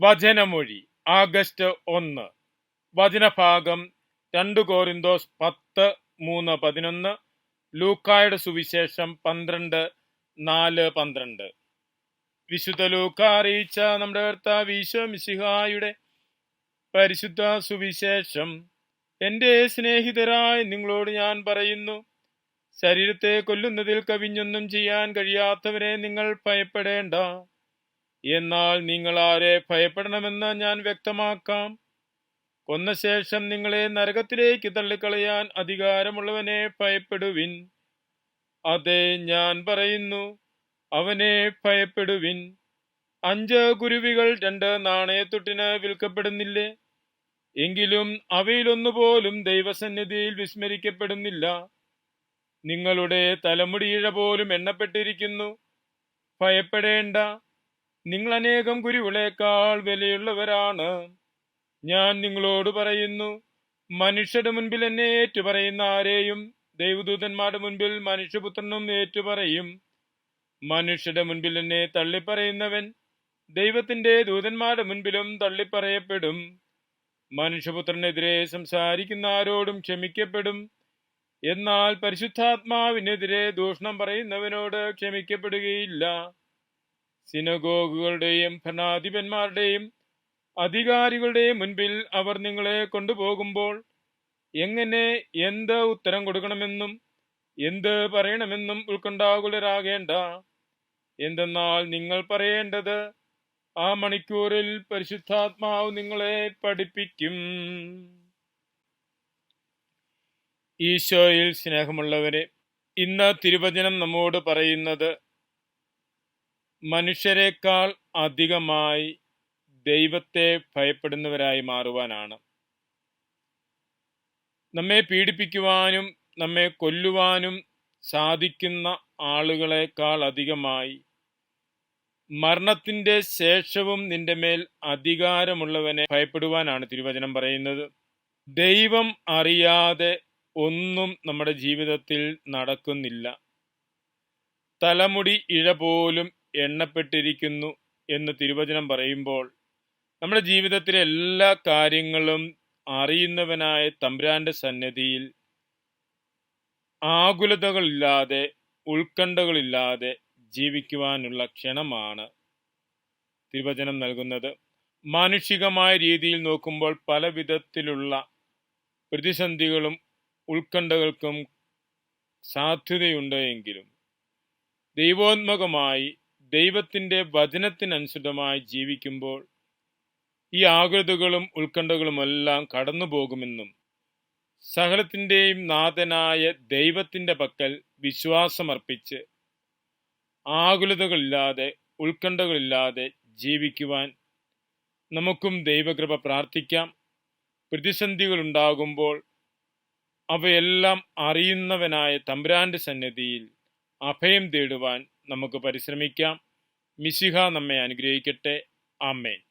വചനമൊഴി August ഒന്ന്. വചനഭാഗം രണ്ട് കോറിന്തോസ് പത്ത് മൂന്ന് പതിനൊന്ന്. ലൂക്കായുടെ സുവിശേഷം പന്ത്രണ്ട് നാല് പന്ത്രണ്ട്. വിശുദ്ധ ലൂക്ക അറിയിച്ച നമ്മുടെ കർത്താവ് ഈശോ മിശിഹായുടെ പരിശുദ്ധ സുവിശേഷം. എന്റെ സ്നേഹിതരായി നിങ്ങളോട് ഞാൻ പറയുന്നു ശരീരത്തെ കൊല്ലുന്നതിൽ കവിഞ്ഞൊന്നും ചെയ്യാൻ കഴിയാത്തവരെ നിങ്ങൾ ഭയപ്പെടേണ്ട. എന്നാൽ നിങ്ങൾ ആരെ ഭയപ്പെടണമെന്ന് ഞാൻ വ്യക്തമാക്കാം. കൊന്ന ശേഷം നിങ്ങളെ നരകത്തിലേക്ക് തള്ളിക്കളയാൻ അധികാരമുള്ളവനെ ഭയപ്പെടുവിൻ. അതെ ഞാൻ പറയുന്നു അവനെ ഭയപ്പെടുവിൻ. അഞ്ച് കുരുവികൾ രണ്ട് നാണയത്തൊട്ടിന് വിൽക്കപ്പെടുന്നില്ലേ? എങ്കിലും അവയിലൊന്നുപോലും ദൈവസന്നിധിയിൽ വിസ്മരിക്കപ്പെടുന്നില്ല. നിങ്ങളുടെ തലമുടിയിഴ പോലും എണ്ണപ്പെട്ടിരിക്കുന്നു. ഭയപ്പെടേണ്ട. നിങ്ങൾ അനേകം കുരുവിളേക്കാൾ വിലയുള്ളവരാണ്. ഞാൻ നിങ്ങളോട് പറയുന്നു മനുഷ്യരുടെ മുൻപിൽ എന്നെ ഏറ്റുപറയുന്ന ആരെയും ദൈവദൂതന്മാരുടെ മുൻപിൽ മനുഷ്യപുത്രനും ഏറ്റുപറയും. മനുഷ്യരുടെ മുൻപിൽ എന്നെ തള്ളിപ്പറയുന്നവൻ ദൈവത്തിന്റെ ദൂതന്മാരുടെ മുൻപിലും തള്ളിപ്പറയപ്പെടും. മനുഷ്യപുത്രനെതിരെ സംസാരിക്കുന്ന ആരോടും ക്ഷമിക്കപ്പെടും. എന്നാൽ പരിശുദ്ധാത്മാവിനെതിരെ ദൂഷണം പറയുന്നവനോട് ക്ഷമിക്കപ്പെടുകയില്ല. സിനഗോഗുകളുടെയും ഭരണാധിപന്മാരുടെയും അധികാരികളുടെയും മുൻപിൽ അവർ നിങ്ങളെ കൊണ്ടുപോകുമ്പോൾ എങ്ങനെ എന്ത് ഉത്തരം കൊടുക്കണമെന്നും എന്ത് പറയണമെന്നും ഉൾക്കൊണ്ടാകുലരാകേണ്ട എന്തെന്നാൽ നിങ്ങൾ പറയേണ്ടത് ആ മണിക്കൂറിൽ പരിശുദ്ധാത്മാവ് നിങ്ങളെ പഠിപ്പിക്കും. ഈശോയിൽ സ്നേഹമുള്ളവരെ ഇന്ന് തിരുവചനം നമ്മോട് പറയുന്നത് മനുഷ്യരെക്കാൾ അധികമായി ദൈവത്തെ ഭയപ്പെടുന്നവരായി മാറുവാനാണ്. നമ്മെ പീഡിപ്പിക്കുവാനും നമ്മെ കൊല്ലുവാനും സാധിക്കുന്ന ആളുകളെക്കാൾ അധികമായി മരണത്തിന്റെ ശേഷവും നിന്റെ മേൽ അധികാരമുള്ളവനെ ഭയപ്പെടുവാനാണ് തിരുവചനം പറയുന്നത്. ദൈവം അറിയാതെ ഒന്നും നമ്മുടെ ജീവിതത്തിൽ നടക്കുന്നില്ല. തലമുടി ഇഴ പോലും എണ്ണപ്പെട്ടിരിക്കുന്നു എന്ന് തിരുവചനം പറയുമ്പോൾ നമ്മുടെ ജീവിതത്തിലെ എല്ലാ കാര്യങ്ങളും അറിയുന്നവനായ തമ്പുരാന്റെ സന്നിധിയിൽ ആകുലതകളില്ലാതെ ഉത്കണ്ഠകളില്ലാതെ ജീവിക്കുവാനുള്ള ക്ഷണമാണ് തിരുവചനം നൽകുന്നത്. മാനുഷികമായ രീതിയിൽ നോക്കുമ്പോൾ പല വിധത്തിലുള്ള പ്രതിസന്ധികളും ഉത്കണ്ഠകൾക്കും സാധ്യതയുണ്ട് എങ്കിലും ദൈവോന്മുഖമായി ദൈവത്തിന്റെ വചനത്തിനനുസൃതമായി ജീവിക്കുമ്പോൾ ഈ ആകൃതകളും ഉത്കണ്ഠകളുമെല്ലാം കടന്നു പോകുമെന്നും സകലത്തിന്റെയും നാഥനായ ദൈവത്തിന്റെ പക്കൽ വിശ്വാസമർപ്പിച്ച് ആകുലതകളില്ലാതെ ഉത്കണ്ഠകളില്ലാതെ ജീവിക്കുവാൻ നമുക്കും ദൈവകൃപ പ്രാർത്ഥിക്കാം. പ്രതിസന്ധികൾ ഉണ്ടാകുമ്പോൾ അവയെല്ലാം അറിയുന്നവനായ തമ്പുരാന്റെ സന്നിധിയിൽ അഭയം തേടുവാൻ നമുക്ക് പരിശ്രമിക്കാം. മിശിഹ നമ്മെ അനുഗ്രഹിക്കട്ടെ. ആമേൻ.